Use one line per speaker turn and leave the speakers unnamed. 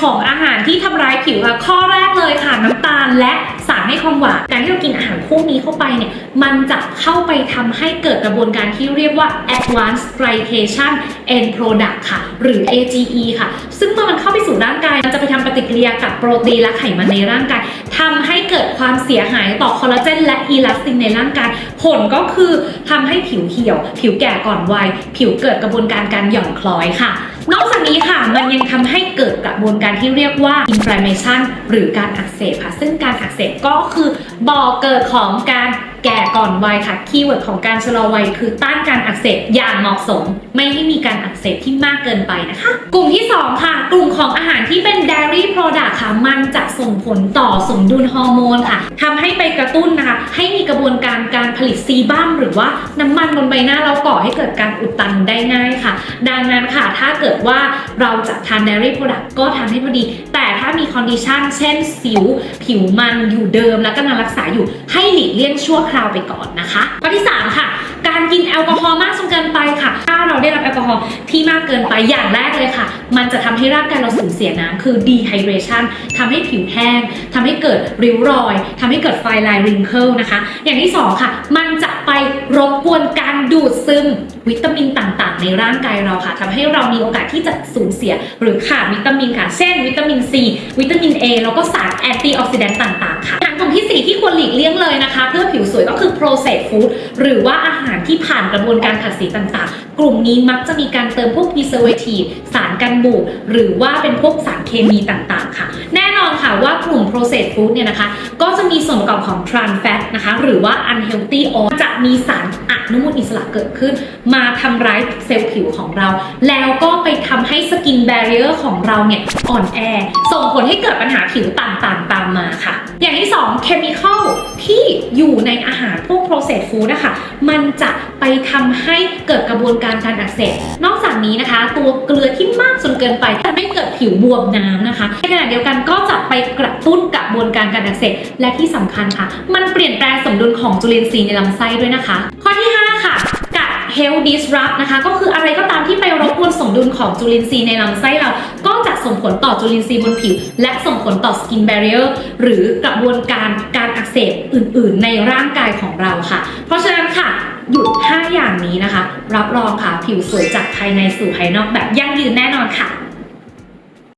ของอาหารที่ทำร้ายผิวค่ะข้อแรกเลยค่ะน้ำตาลและสารให้ความหวานการที่เรากินอาหารพวกนี้เข้าไปเนี่ยมันจะเข้าไปทำให้เกิดกระบวนการที่เรียกว่า advanced glycation end product ค่ะ หรือ AGE ค่ะ ซึ่งเมื่อมันเข้าไปสู่ร่างกายมันจะไปทำปฏิกิริยากับโปรตีนและไขมันในร่างกายทำให้เกิดความเสียหายต่อคอลลาเอีลาสตินในร่างกาย ผลก็คือทำให้ผิวเหี่ยว ผิวแก่ก่อนวัย ผิวเกิดกระบวนการการหย่อนคล้อยค่ะ นอกจากนี้ค่ะ มันยังทำให้เกิดกระบวนการที่เรียกว่า inflammation หรือการอักเสบค่ะ ซึ่งการอักเสบก็คือบ่อเกิดของการแก่ก่อนวัยค่ะ คีย์เวิร์ดของการชะลอวัยคือต้านการอักเสบอย่างเหมาะสม ไม่ให้มีการอักเสบที่มากเกินไปนะคะ กลุ่มที่ 2 ค่ะ กลุ่มของอาหารที่เป็น dairy คะ มันจะส่งผลต่อสมดุลฮอร์โมนค่ะทำให้ไปกระตุ้นนะคะ ให้มีกระบวนการการผลิตซีบัมหรือว่าน้ำมันบนใบหน้าเราก่อให้เกิดการอุดตันได้ง่ายค่ะ ดังนั้นค่ะ ถ้าเกิดว่าเราจะทาน dairy product ก็ทานให้พอดี แต่ถ้ามีคอนดิชันเช่นสิว ผิวมันอยู่เดิมและกำลังรักษาอยู่ให้หลีกเลี่ยงชั่วคราวไปก่อนนะคะข้อที่ 3 ค่ะ การกินแอลกอฮอล์มากจนเกินไปค่ะ ถ้าเราได้รับแอลกอฮอล์ที่มากเกินไปอย่างแรกเลยค่ะ มันจะทำให้ร่างกายเราสูญเสียน้ำคือ dehydration ทำให้ผิวแห้งทำให้เกิดริ้วรอยทำให้เกิดไฟลาย wrinkle นะคะ อย่างที่ 2 ค่ะ มันจะไปรบกวนการดูดซึมวิตามินต่างๆ ในร่างกายเราค่ะทำให้เรามีโอกาสที่จะสูญเสีย หรือขาดวิตามินค่ะ เช่น วิตามิน C วิตามิน A แล้วก็สารแอนตี้ออกซิแดนต์ต่าง ๆ ค่ะ ที่ 4 ที่ควรหลีกเลี่ยงเลยนะคะ เพื่อผิวสวยก็คือ processed food หรือว่าอาหารที่ผ่านกระบวนการขัดสีต่างๆ กลุ่มนี้มักจะมีการเติมพวก preservative สารกันบูดหรือว่าเป็นพวกสารเคมีต่างๆ ค่ะ แน่นอนค่ะว่ากลุ่ม processed food เนี่ยนะคะ ก็จะมีส่วนประกอบของ trans fat นะคะ หรือว่า unhealthy oil จะมีสารอ นุมูลอิสระเกิดขึ้น มาทำร้ายเซลล์ผิวของเรา แล้วก็ไปทำให้สกินแบเร r เ e อร์ของเราเนี่ยอ่อนแอ ส่งผลให้เกิดปัญหาผิวต่างๆ ตามมาค่ะ อย่างที่2เคมีคอลที่อยู่ในอาหารพวก processed food นะคะมันจะไปทำให้เกิดกระบวนการการอักเสบนอกจากนี้นะคะ ตัวเกลือที่มากจนเกินไปทำให้เกิดผิวบวมน้ำนะคะในขณะเดียวกันก็จะไปกระตุ้นกระบวนการการอักเสบและที่สำคัญค่ะ มันเปลี่ยนแปลงสมดุลของจุลินทรีย์ในลำไส้ด้วยนะคะ ข้อที่5ค่ะ health disrupt นะคะ ก็คืออะไรก็ตามที่ไปรบกวนสมดุลของจุลินทรีย์ในลำไส้เรา ก็จะส่งผลต่อจุลินทรีย์บนผิว และส่งผลต่อ skin barrier หรือกระบวนการการอักเสบอื่น ๆ ในร่างกายของเราค่ะ เพราะฉะนั้นค่ะหยุด 5 อย่างนี้นะคะ รับรองค่ะ ผิวสวยจากภายในสู่ภายนอกแบบยั่งยืนแน่นอนค่ะ